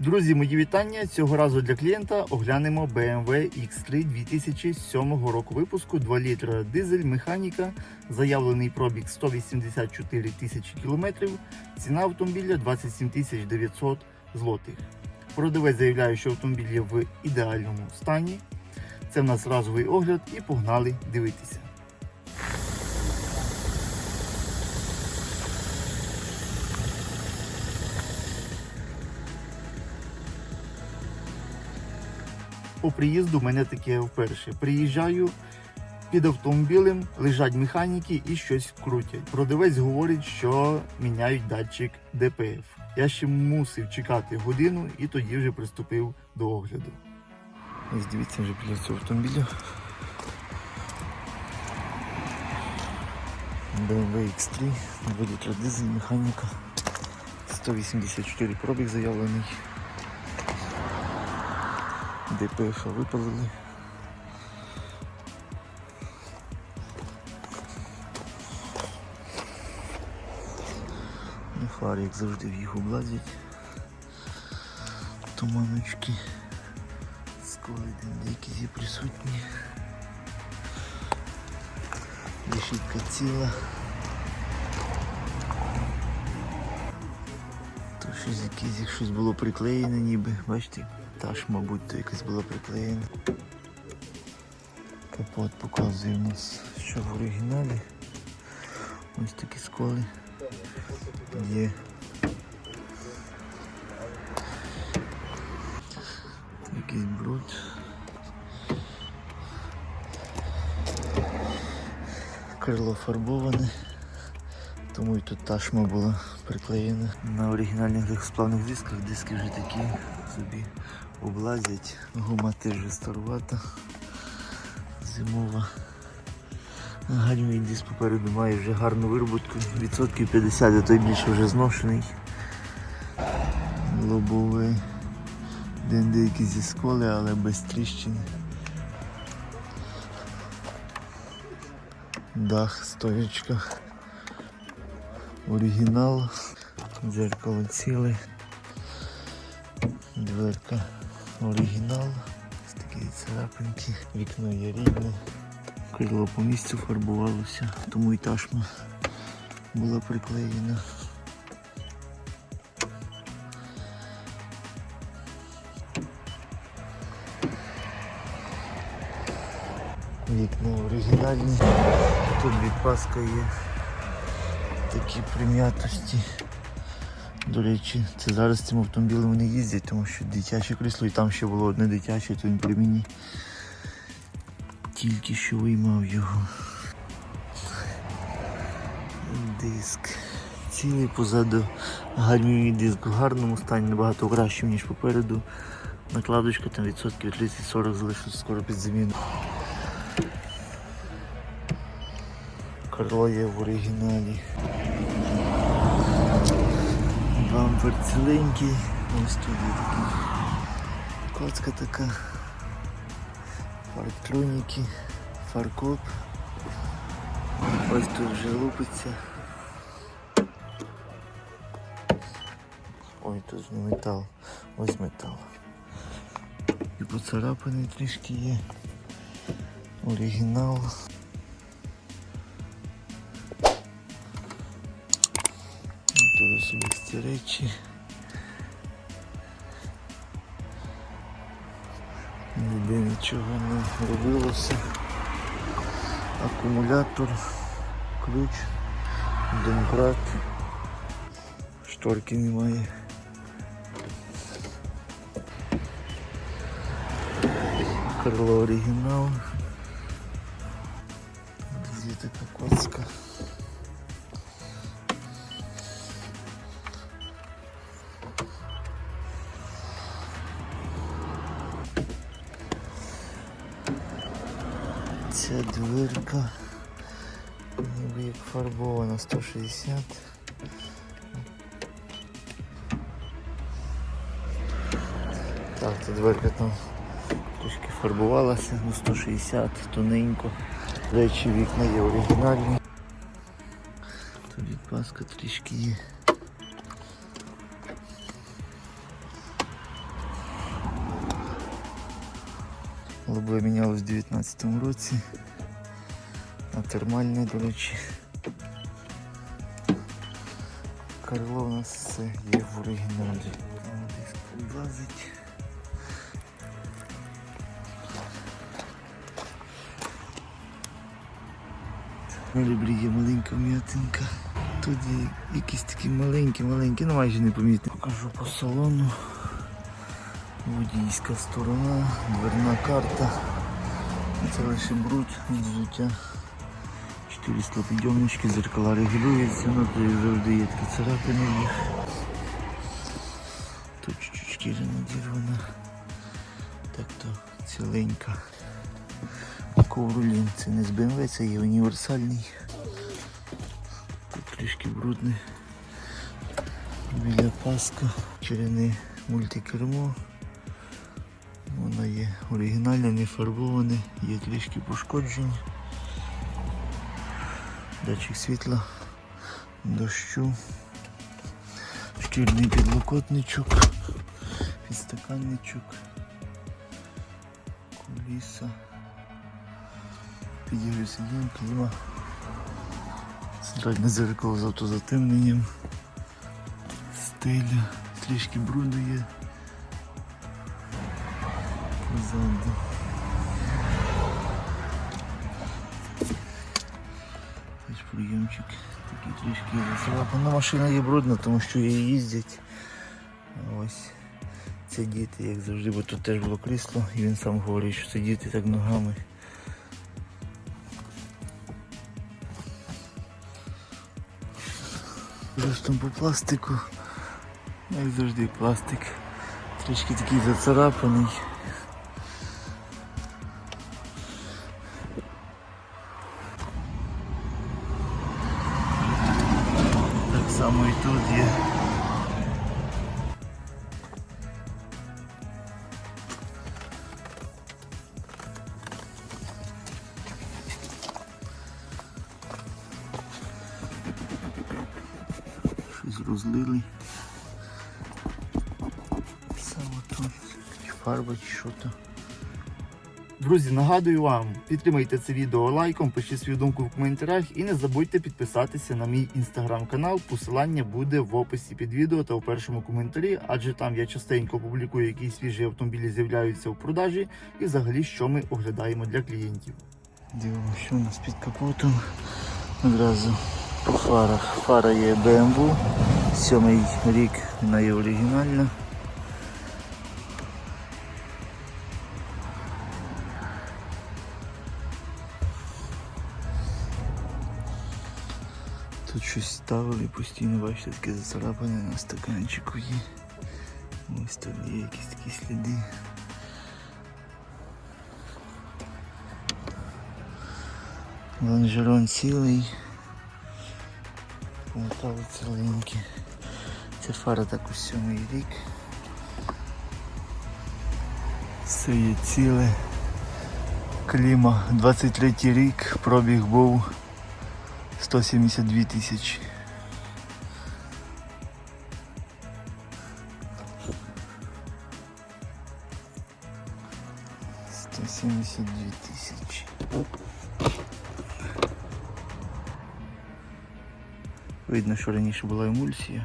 Друзі, мої вітання. Цього разу для клієнта оглянемо BMW X3 2007 року випуску 2 літра дизель, механіка, заявлений пробіг 184 тисячі кілометрів, ціна автомобіля 27 тисяч 900 злотих. Продавець заявляє, що автомобіль є в ідеальному стані. Це в нас разовий огляд і погнали дивитися. По приїзду мене таке вперше. Приїжджаю під автомобілем, лежать механіки і щось крутять. Продавець говорить, що міняють датчик ДПФ. Я ще мусив чекати годину і тоді вже приступив до огляду. Ось дивіться вже біля цього автомобіля. BMW X3, 2 літра дизель, механіка. 184 пробіг заявлений. ДПФ випалили. Ну, фари, як завжди, в їх облазять. Туманочки. Сколи деякі є присутні. Решітка ціла. То щось якесь, як щось було приклеєне ніби, бачите, та ж, мабуть, то якась була приклеєна. Капот показує у нас, що в оригіналі. Ось такі сколи є. Якийсь бруд. Крило фарбоване, тому і тут ташма була приклеєна. На оригінальних легкосплавних дисках диски вже такі собі облазять. Гума теж старувата, зимова. Гальмий диск попереду має вже гарну вироботку, відсотків 50, а той більше вже зношений. Лобовий. День деякі зі сколи, але без тріщин. Дах, стоячка. Оригінал. Дзеркало ціле. Дверка оригінал. Ось такі царапинки. Вікно є рідне. Крило по місцю фарбувалося, тому і ташма була приклеєна. Вікна оригінальні. Тут відпаска є. Такі прим'ятості. До речі, це зараз цим автомобілем вони їздять, тому що дитяче крісло і там ще було одне дитяче, то він при мені тільки що виймав його. Диск. Цілий позаду гальмівний диск в гарному стані, набагато кращим, ніж попереду. Накладочка там відсотків 30-40 залишиться скоро під заміну. Крило є в оригіналі. Бампер ціленький. Ось тут є такий. Коцка така. Фарктроніки, фаркоп. Ось тут вже лупиться. Ой, тут не метал. Ось метал. І поцарапаний трішки є. Оригінал. Особисті речі. Ніде нічого не робилося. Акумулятор, ключ, домкрат, шторки немає. Крило оригінал. Така 160. Так, тут дверка там трішки фарбувалася, ну 160, тоненько. Речі, вікна є оригінальні. Тут відпаска трішки є. Лобове мінялось в 2019 році. На термальне, до речі. Крило у нас все є в оригіналі. Диск. На ребрі є маленька м'ятинка. Тут є якісь такі маленькі, маленькі, ну майже непомітні. Покажу по салону. Водійська сторона, дверна карта. Це лише бруд від взуття. Чотири склопідйомнички, зеркала регулюються, ну то і завжди є такі царапини в. Тут чуть-чуть шкіра надірвана. Так то ціленька. Ковролін це не з BMW, це є універсальний. Тут трішки брудне. Біля паска, черене мультикермо. Воно є оригінальне, не фарбоване, є трішки пошкоджень. Датчик світла, дощу, шкірний підлокотничок, підстаканничок, куліса, підігрів сидінь, кліма, центральне зеркало з автозатемненням, стеля, трішки бруду є позаду. Прийомчик такий трішки засрапана. Машина є брудна, тому що її їздять. Ось це діти, як завжди, бо тут теж було крісло, і він сам говорить, що це діти так ногами. Там по пластику, як завжди пластик. Трішки такий зацарапаний. Розлили. Саме тут фарба чи що то. Друзі, нагадую вам, підтримайте це відео лайком, пишіть свою думку в коментарях і не забудьте підписатися на мій інстаграм-канал. Посилання буде в описі під відео та в першому коментарі, адже там я частенько публікую, які свіжі автомобілі з'являються в продажі і взагалі, що ми оглядаємо для клієнтів. Дивимося, що у нас під капотом. Одразу по фарах. Фара є BMW, сьомий рік, вона є. Тут щось ставили постійно, бачите, таке зацарапане на стаканчику є. Ось тут є якісь такі сліди. Лонжерон цілий. Метали ціленькі. Це фара також сьомий рік. Все є ціле. Кліма 23 рік, пробіг був 172 тисячі. Сто сімдесят дві тисячі. Видно, що раніше була емульсія.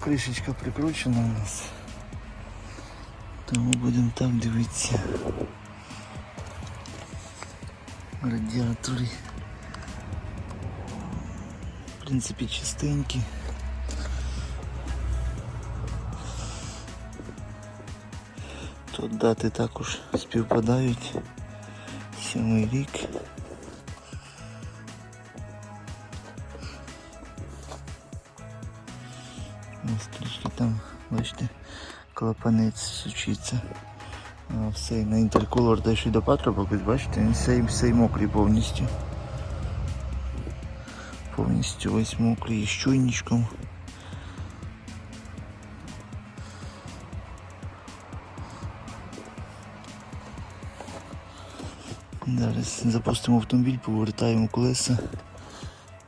Кришечка прикручена у нас. Тому будемо так дивитися. Радіатори. В принципі, чистенькі. Тут дати також співпадають. Сьомий рік. Бачите, клапанець сучиться. Все, на інтеркулер дійшли до патрубок, бачите, він цей мокрий повністю. Повністю ось мокрий з чуйничком. Зараз запустимо автомобіль, повертаємо колеса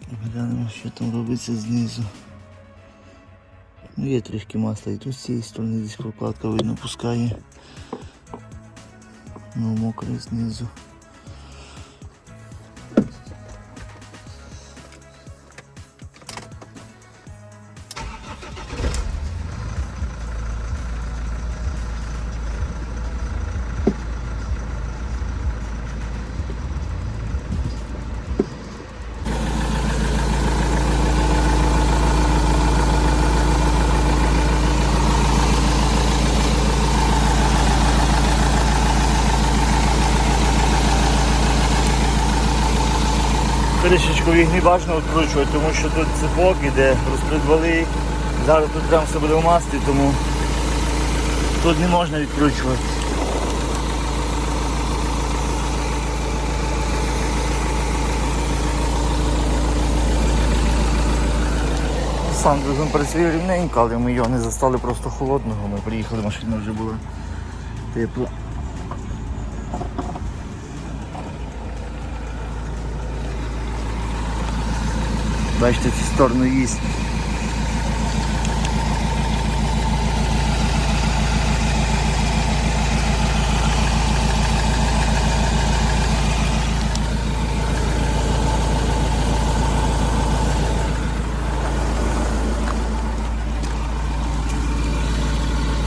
і глянемо, що там робиться знизу. Ну, є трішки масла і тут з цієї сторони десь прокладка видно пускає. Ну, мокре знизу. Кришечку їх не бажано відкручувати, тому що тут цепок іде, розпредвали. Зараз тут прям все буде в маслі, тому тут не можна відкручувати. Сам двигун працює рівненько, але ми його не застали просто холодного. Ми приїхали, машина вже була тепла. Бачите, цю сторону їсть.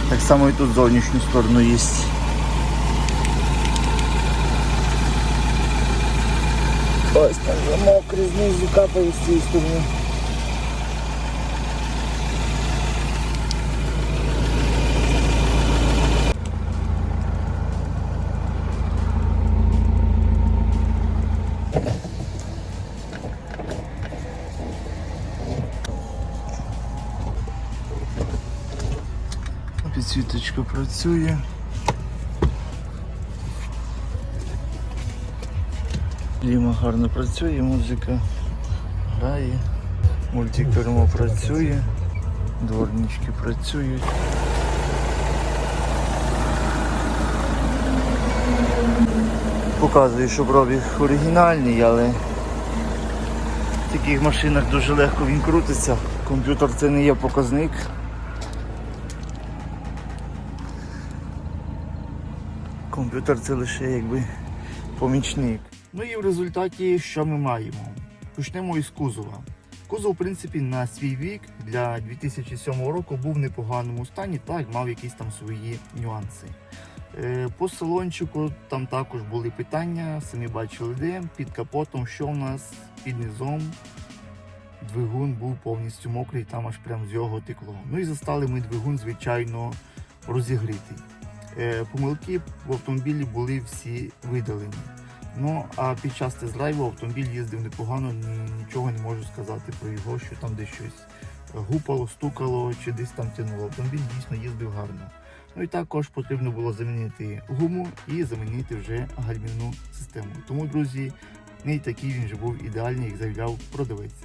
Так само і тут зовнішню сторону їсть. Ось там вже мокрий знизу капає з цієї сторони. Підсвіточка працює. Ліма гарно працює, музика грає, мультикермо працює, дворнички працюють. Показує, що пробіг оригінальний, але в таких машинах дуже легко він крутиться. Комп'ютер це не є показник. Комп'ютер це лише якби помічник. Ну і в результаті що ми маємо? Почнемо із кузова. Кузов, в принципі, на свій вік для 2007 року був в непоганому стані, так мав якісь там свої нюанси. Е, По салончику там також були питання, самі бачили де, під капотом, що в нас під низом. Двигун був повністю мокрий, там аж прям з його текло. Ну і застали ми двигун, звичайно, розігрітий. Е, Помилки в автомобілі були всі видалені. Ну а під час тест-драйву автомобіль їздив непогано, нічого не можу сказати про його, що там десь щось гупало, стукало чи десь там тянуло. Автомобіль дійсно їздив гарно. Ну і також потрібно було замінити гуму і замінити вже гальмівну систему. Тому, друзі, не такий він же був ідеальний, як заявляв продавець.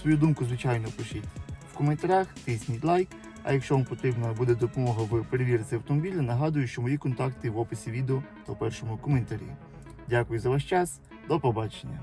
Свою думку, звичайно, пишіть в коментарях, тисніть лайк. А якщо вам потрібна буде допомога в перевірці автомобіля, нагадую, що мої контакти в описі відео та в першому коментарі. Дякую за ваш час, до побачення.